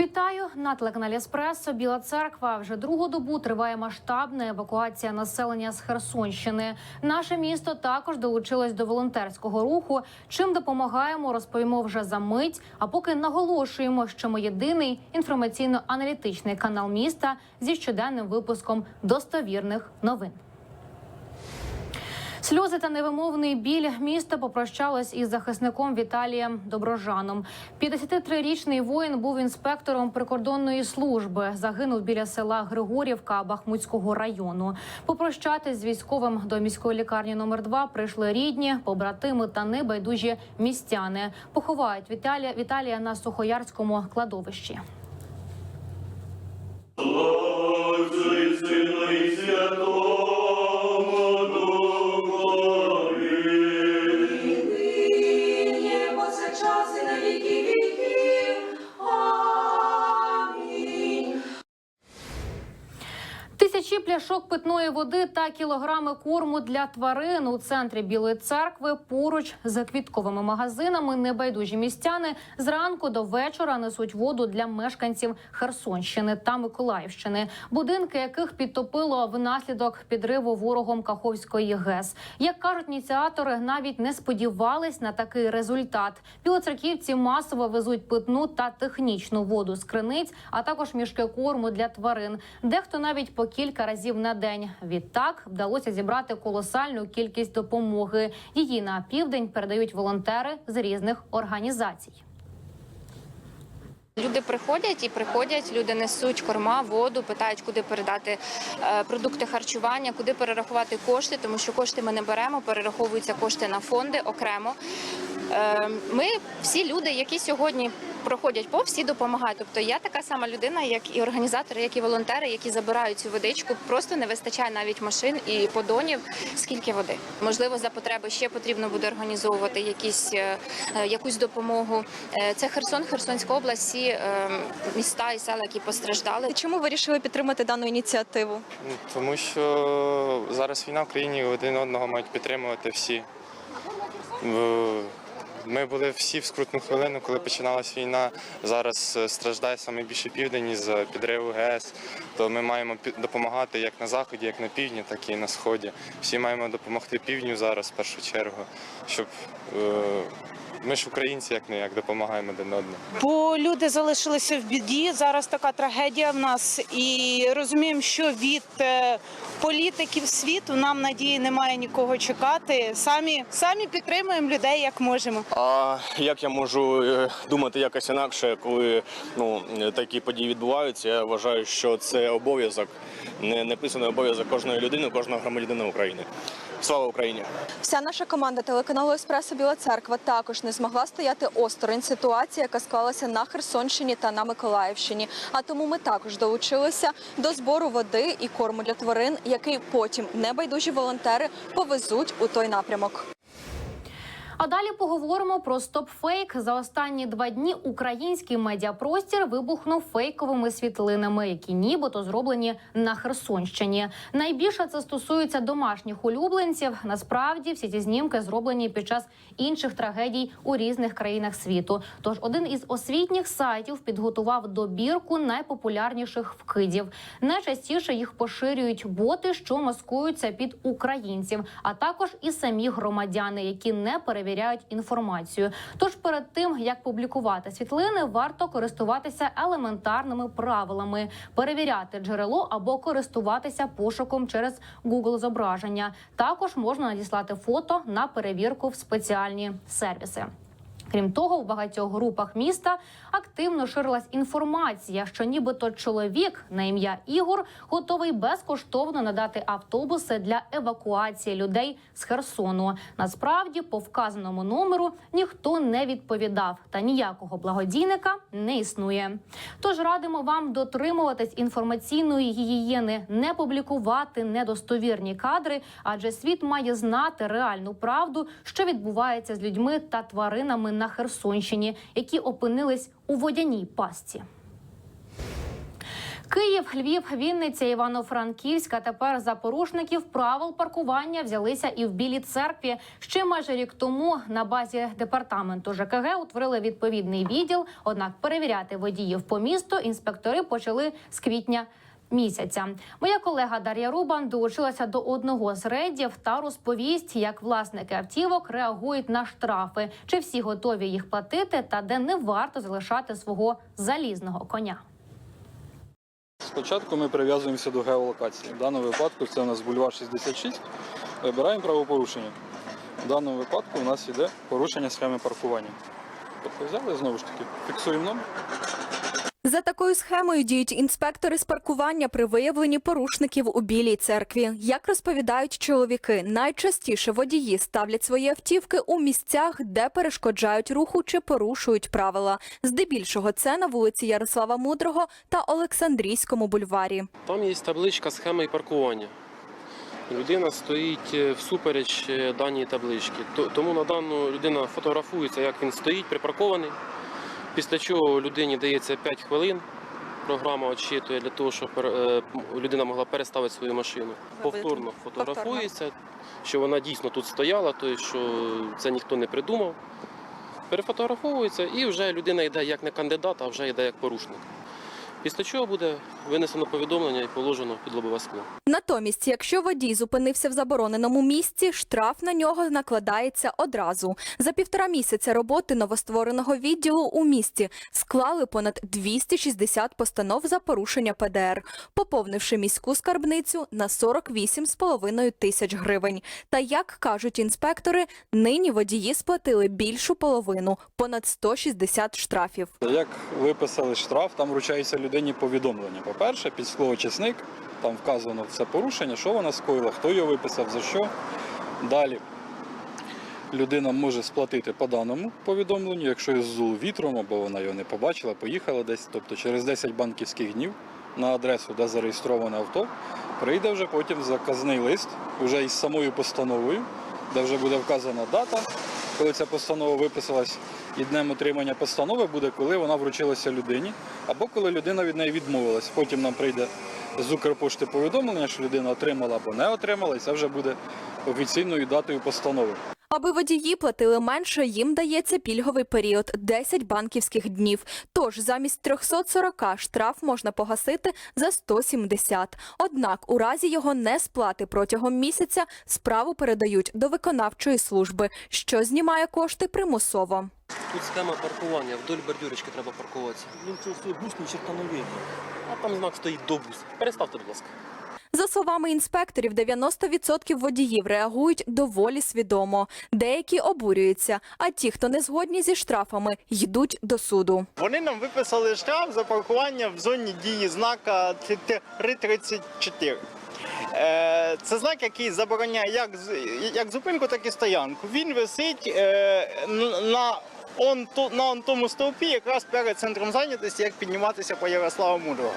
Вітаю на телеканалі Еспресо. Біла церква вже другу добу триває масштабна евакуація населення з Херсонщини. Наше місто також долучилось до волонтерського руху. Чим допомагаємо, розповімо вже за мить. А поки наголошуємо, що ми єдиний інформаційно-аналітичний канал міста зі щоденним випуском достовірних новин. Сльози та невимовний біль міста попрощалось із захисником Віталієм Доброжаном. 53-річний воїн був інспектором прикордонної служби. Загинув біля села Григорівка Бахмутського району. Попрощатись з військовим до міської лікарні номер 2 прийшли рідні, побратими та небайдужі містяни. Поховають Віталія Віталія на Сухоярському кладовищі. Сину пляшок питної води та кілограми корму для тварин у центрі Білої церкви поруч з квітковими магазинами. Небайдужі містяни зранку до вечора несуть воду для мешканців Херсонщини та Миколаївщини, будинки яких підтопило внаслідок підриву ворогом Каховської ГЕС. Як кажуть ініціатори, навіть не сподівались на такий результат. Білоцерківці масово везуть питну та технічну воду з криниць, а також мішки корму для тварин. Дехто навіть по кілька разів на день. Відтак вдалося зібрати колосальну кількість допомоги. Її на південь передають волонтери з різних організацій. Люди приходять і приходять, люди несуть корма, воду, питають, куди передати е, продукти харчування, куди перерахувати кошти, тому що кошти ми не беремо, перераховуються кошти на фонди окремо. Е, Ми всі люди, які сьогодні проходять по всі допомагають. Тобто я така сама людина, як і організатори, як і волонтери, які забирають цю водичку. Просто не вистачає навіть машин і подонів. Скільки води можливо за потреби ще потрібно буде організовувати якісь е, е, якусь допомогу. Е, Це Херсон, Херсонська область, всі міста і села, які постраждали. Чому ви вирішили підтримати дану ініціативу? Ну, Тому що зараз війна в країні один одного мають підтримувати всі. Ми були всі в скрутну хвилину, коли починалась війна. Зараз е, страждає саме більше південь із підриву ГЕС. То ми маємо допомагати як на заході, як на півдні, так і на сході. Всі маємо допомогти півдню зараз в першу чергу, щоб е, ми ж українці, як не як допомагаємо один одному. Бо люди залишилися в біді. Зараз така трагедія в нас, і розуміємо, що від е, політиків світу нам надії немає нікого чекати. Самі самі підтримуємо людей як можемо. А як я можу е, думати якось інакше, коли ну такі події відбуваються? Я вважаю, що це обов'язок, не неписаний обов'язок кожної людини, кожного громадянина України. Слава Україні! Вся наша команда телеканалу Еспресо Біла Церква також не змогла стояти осторонь ситуації, яка склалася на Херсонщині та на Миколаївщині. А тому ми також долучилися до збору води і корму для тварин, який потім небайдужі волонтери повезуть у той напрямок. А далі поговоримо про стопфейк. За останні два дні український медіапростір вибухнув фейковими світлинами, які нібито зроблені на Херсонщині. Найбільше це стосується домашніх улюбленців. Насправді всі ці знімки зроблені під час інших трагедій у різних країнах світу. Тож один із освітніх сайтів підготував добірку найпопулярніших вкидів. Найчастіше їх поширюють боти, що маскуються під українців, а також і самі громадяни, які не перевіряють інформацію. Тож перед тим як публікувати світлини, варто користуватися елементарними правилами, перевіряти джерело або користуватися пошуком через Google зображення. Також можна надіслати фото на перевірку в спеціальні сервіси. Крім того, в багатьох групах міста активно ширилась інформація, що нібито чоловік на ім'я Ігор готовий безкоштовно надати автобуси для евакуації людей з Херсону. Насправді, по вказаному номеру ніхто не відповідав, та ніякого благодійника не існує. Тож радимо вам дотримуватись інформаційної гігієни, не публікувати недостовірні кадри, адже світ має знати реальну правду, що відбувається з людьми та тваринами на Херсонщині, які опинились у водяній пастці. Київ, Львів, Вінниця, Івано-Франківськ. А тепер за порушників правил паркування взялися і в Білій церкві. Ще майже рік тому на базі департаменту ЖКГ утворили відповідний відділ. Однак перевіряти водіїв по місту інспектори почали з квітня. Місяця моя колега Дар'я Рубан долучилася до одного з рейдів та розповість, як власники автівок реагують на штрафи, чи всі готові їх платити, та де не варто залишати свого залізного коня. Спочатку ми прив'язуємося до геолокації. В даному випадку це у нас бульвар 66. Вибираємо правопорушення. В даному випадку у нас йде порушення схеми паркування. Тобто взяли знову ж таки, фіксуємо номер. За такою схемою діють інспектори з паркування при виявленні порушників у Білій церкві. Як розповідають чоловіки, найчастіше водії ставлять свої автівки у місцях, де перешкоджають руху чи порушують правила. Здебільшого це на вулиці Ярослава Мудрого та Олександрійському бульварі. Там є табличка схеми паркування. Людина стоїть е, всупереч е, даній таблички. Тому на дану людина фотографується, як він стоїть, припаркований. Після чого людині дається 5 хвилин. Програма очитує для того, щоб е, людина могла переставити свою машину. Повторно фотографується, що вона дійсно тут стояла, тобто що це ніхто не придумав. Перефотографовується і вже людина йде як не кандидат, а вже йде як порушник. Після чого буде винесено повідомлення і положено під лобове скло. Натомість, якщо водій зупинився в забороненому місці, штраф на нього накладається одразу. За півтора місяця роботи новоствореного відділу у місті склали понад 260 постанов за порушення ПДР, поповнивши міську скарбницю на 48,5 тисяч гривень. Та як кажуть інспектори, нині водії сплатили більшу половину понад 160 штрафів. Як виписали штраф, там вручається людині повідомлення. По-перше, під склоочисник, там вказано все порушення, що вона скоїла, хто його виписав, за що. Далі людина може сплатити по даному повідомленню, якщо здуло вітром або вона його не побачила, поїхала десь. Тобто через 10 банківських днів на адресу, де зареєстроване авто, прийде вже потім заказний лист вже із самою постановою, де вже буде вказана дата, коли ця постанова виписалась, і днем отримання постанови буде, коли вона вручилася людині, або коли людина від неї відмовилась. Потім нам прийде з Укрпошти повідомлення, що людина отримала або не отримала, і це вже буде офіційною датою постанови. Аби водії платили менше, їм дається пільговий період 10 банківських днів. Тож замість 340 штраф можна погасити за 170. Однак у разі його несплати протягом місяця справу передають до виконавчої служби, що знімає кошти примусово. Тут схема паркування, вдоль бордюрочки треба паркуватися. Він чувствує бус, ні черта не видно. А там знак стоїть до бус. Переставте, будь ласка. За словами інспекторів, 90% водіїв реагують доволі свідомо. Деякі обурюються, а ті, хто не згодні зі штрафами, йдуть до суду. Вони нам виписали штраф за паркування в зоні дії знака Т-34. Е, Це знак, який забороняє як, як зупинку, так і стоянку. Він висить е, на, он, на он тому стовпі, якраз перед центром зайнятості, як підніматися по Ярослава Мудрого.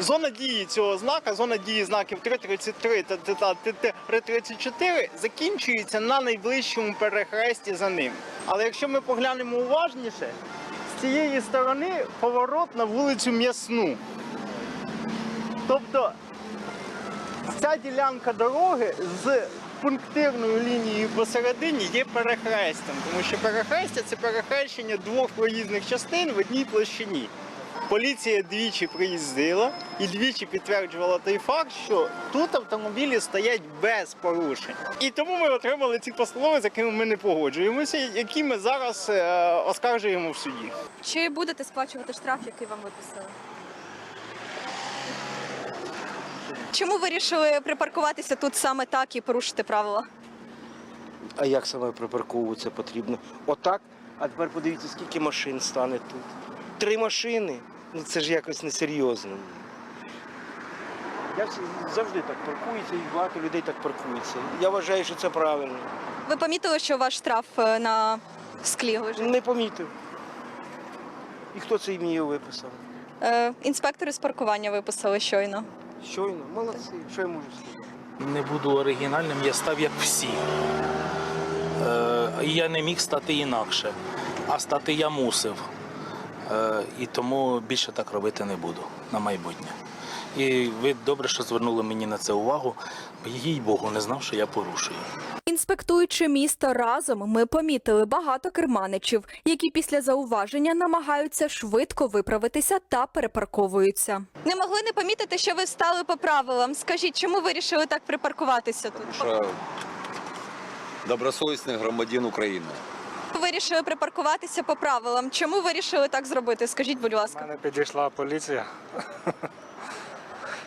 Зона дії цього знака, зона дії знаків 333 та Т-34 закінчується на найближчому перехресті за ним. Але якщо ми поглянемо уважніше, з цієї сторони поворот на вулицю М'ясну. Тобто ця ділянка дороги з пунктирною лінією посередині є перехрестям, тому що перехрестя це перехрещення двох проїзних частин в одній площині. Поліція двічі приїздила і двічі підтверджувала той факт, що тут автомобілі стоять без порушень. І тому ми отримали ці постанови, з якими ми не погоджуємося, які ми зараз е, оскаржуємо в суді. Чи будете сплачувати штраф, який вам виписали? Чому вирішили припаркуватися тут саме так і порушити правила? А як саме припарковуватися потрібно? Отак. А тепер подивіться, скільки машин стане тут. Три машини. Ну це ж якось несерйозно. Я всі- завжди так паркуюся, і багато людей так паркується. Я вважаю, що це правильно. Ви помітили, що ваш штраф е, на склі лежить? Не помітив. І хто це мені його виписав? Е, інспектори з паркування виписали щойно. Щойно, молодці. Що я можу сказати? Не буду оригінальним, я став як всі. Е, я не міг стати інакше, а стати я мусив. Е, і тому більше так робити не буду на майбутнє. І ви добре, що звернули мені на це увагу, бо їй Богу не знав, що я порушую. Інспектуючи місто разом, ми помітили багато керманичів, які після зауваження намагаються швидко виправитися та перепарковуються. Не могли не помітити, що ви стали по правилам. Скажіть, чому вирішили так припаркуватися тут? що добросовісний громадян України. Вирішили припаркуватися по правилам. Чому вирішили так зробити? Скажіть, будь ласка. У мене підійшла поліція.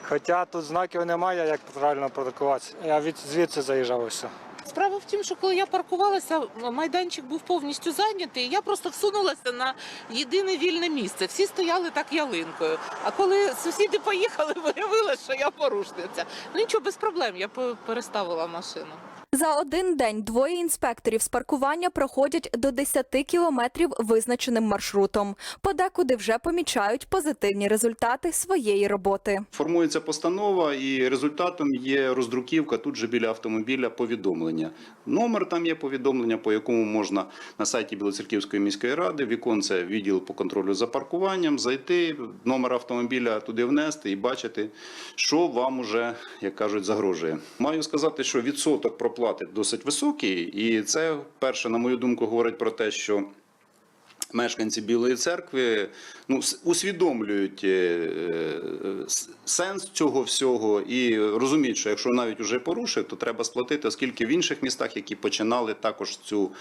Хоча тут знаків немає, як правильно паркуватися. Я від звідси заїжджав ось. Справа в тім, що коли я паркувалася, майданчик був повністю зайнятий. Я просто всунулася на єдине вільне місце. Всі стояли так ялинкою. А коли сусіди поїхали, виявилося, що я порушниця. Ну нічого, без проблем, я переставила машину. За один день двоє інспекторів з паркування проходять до 10 кілометрів визначеним маршрутом. Подекуди вже помічають позитивні результати своєї роботи. Формується постанова, і результатом є роздруківка тут же біля автомобіля повідомлення. Номер там є повідомлення, по якому можна на сайті Білоцерківської міської ради віконце відділ по контролю за паркуванням, зайти, номер автомобіля туди внести і бачити, що вам уже, як кажуть, загрожує. Маю сказати, що відсоток проплати досить високий, і це перше, на мою думку, говорить про те, що. Мешканці Білої церкви ну, усвідомлюють е, е, сенс цього всього і розуміють, що якщо навіть вже порушив, то треба сплатити, оскільки в інших містах, які починали також цю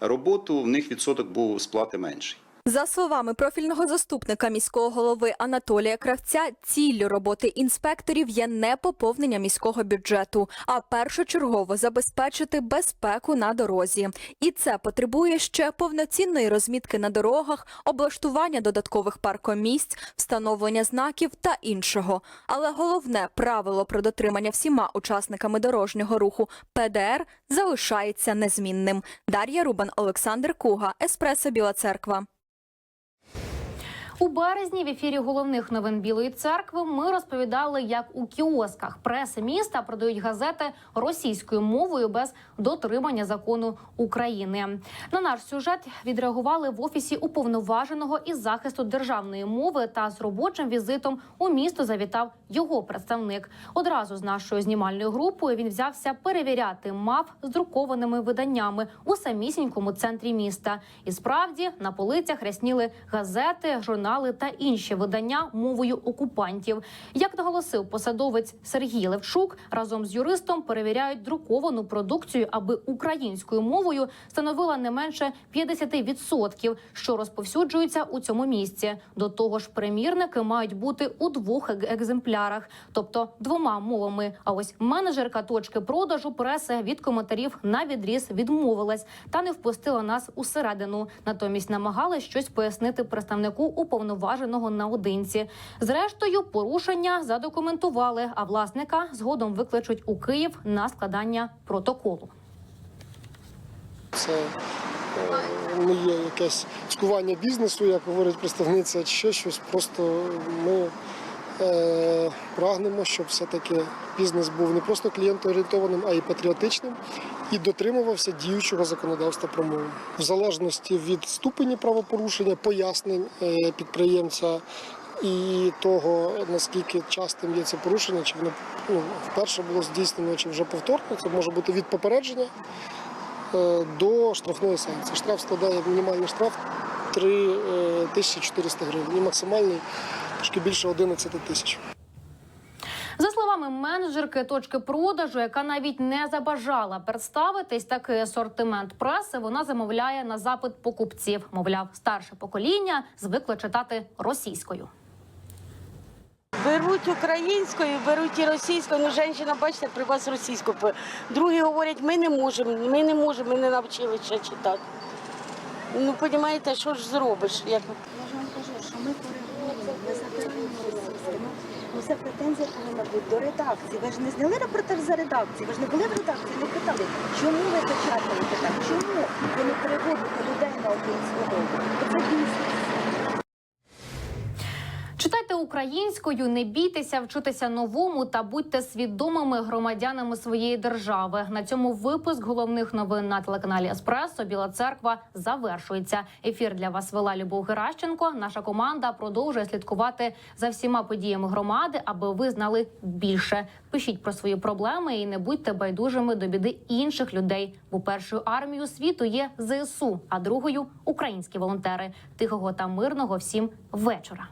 роботу, в них відсоток був сплати менший. За словами профільного заступника міського голови Анатолія Кравця, ціллю роботи інспекторів є не поповнення міського бюджету, а першочергово забезпечити безпеку на дорозі. І це потребує ще повноцінної розмітки на дорогах, облаштування додаткових паркомісць, встановлення знаків та іншого. Але головне правило про дотримання всіма учасниками дорожнього руху ПДР залишається незмінним. Дар'я Рубан, Олександр Куга, Еспресо Біла Церква. У березні в ефірі головних новин Білої церкви ми розповідали, як у кіосках преси міста продають газети російською мовою без дотримання закону України. На наш сюжет відреагували в офісі уповноваженого із захисту державної мови та з робочим візитом у місто завітав його представник. Одразу з нашою знімальною групою він взявся перевіряти мав з друкованими виданнями у самісінькому центрі міста. І справді на полицях рясніли газети, журнали та інші видання мовою окупантів. Як наголосив посадовець Сергій Левчук, разом з юристом перевіряють друковану продукцію, аби українською мовою становила не менше 50%, що розповсюджується у цьому місці. До того ж, примірники мають бути у двох екземплярах, тобто двома мовами. А ось менеджерка точки продажу преси від коментарів на відріз відмовилась та не впустила нас усередину. Натомість намагалась щось пояснити представнику уповноваженого наодинці. Зрештою, порушення задокументували, а власника згодом викличуть у Київ на складання протоколу. Це не є якесь цькування бізнесу, як говорить представниця, чи ще щось. Просто ми прагнемо, щоб все-таки бізнес був не просто клієнтоорієнтованим, а й патріотичним і дотримувався діючого законодавства про мову. В залежності від ступені правопорушення, пояснень е, підприємця. І того, наскільки частим є це порушення, чи воно ну, вперше було здійснено, чи вже повторно, це може бути від попередження е, до штрафної санкції. Штраф складає мінімальний штраф 3400 гривень і максимальний трошки більше 11 тисяч. За словами менеджерки точки продажу, яка навіть не забажала представитись, такий асортимент преси вона замовляє на запит покупців. Мовляв, старше покоління звикло читати російською. Беруть українською, беруть і російською. Ну, жінка, бачите, при вас російську. Другі говорять, ми не можемо, ми не можемо, ми не навчили ще читати. Ну, розумієте, що ж зробиш? Як... Я ж вам кажу, що ми Це претензія бути до редакції. Ви ж не зняли репортаж за редакцію, ви ж не були в редакції, не питали, чому ви печатаєте так, чому ви не переводите людей на українську мову? Це бізнес. Українською, не бійтеся вчитися новому та будьте свідомими громадянами своєї держави. На цьому випуск головних новин на телеканалі Еспресо Біла Церква завершується. Ефір для вас вела Любов Геращенко. Наша команда продовжує слідкувати за всіма подіями громади, аби ви знали більше. Пишіть про свої проблеми і не будьте байдужими до біди інших людей. Бо першою армією світу є ЗСУ, а другою українські волонтери. Тихого та мирного всім вечора.